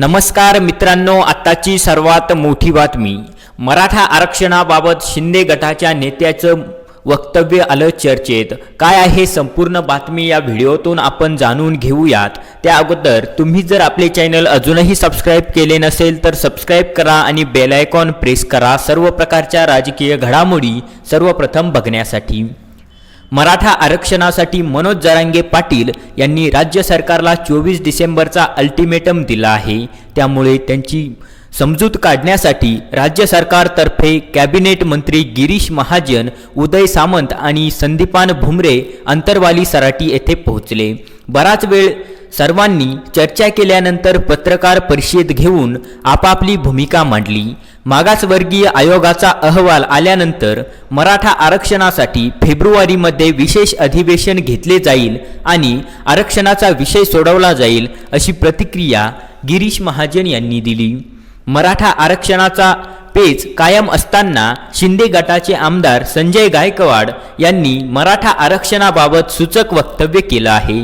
नमस्कार मित्रांनो आत्ताची सर्वात मोठी बातमी. मराठा आरक्षणाबाबत शिंदे गटाच्या नेत्याचं वक्तव्य आलं चर्चेत. काय आहे संपूर्ण बातमी या व्हिडिओतून आपण जाणून घेऊयात. त्या अगोदर तुम्ही जर आपले चॅनल अजूनही सबस्क्राईब केले नसेल तर सबस्क्राईब करा आणि बेल आयकॉन प्रेस करा. सर्व प्रकारच्या राजकीय घडामोडी सर्वप्रथम बघण्यासाठी. मराठा आरक्षणासाठी मनोज जरांगे पाटील यांनी राज्य सरकारला चोवीस डिसेंबरचा अल्टिमेटम दिला आहे. त्यामुळे त्यांची समजूत काढण्यासाठी राज्य सरकारतर्फे कॅबिनेट मंत्री गिरीश महाजन उदय सामंत आणि संदीपान भुमरे अंतरवाली सराटी येथे पोहोचले. बराच वेळ सर्वांनी चर्चा केल्यानंतर पत्रकार परिषद घेऊन आपापली भूमिका मांडली. मागासवर्गीय आयोगाचा अहवाल आल्यानंतर मराठा आरक्षणासाठी फेब्रुवारीमध्ये विशेष अधिवेशन घेतले जाईल आणि आरक्षणाचा विषय सोडवला जाईल अशी प्रतिक्रिया गिरीश महाजन यांनी दिली. मराठा आरक्षणाचा पेच कायम असताना शिंदे गटाचे आमदार संजय गायकवाड यांनी मराठा आरक्षणाबाबत सूचक वक्तव्य केलं आहे.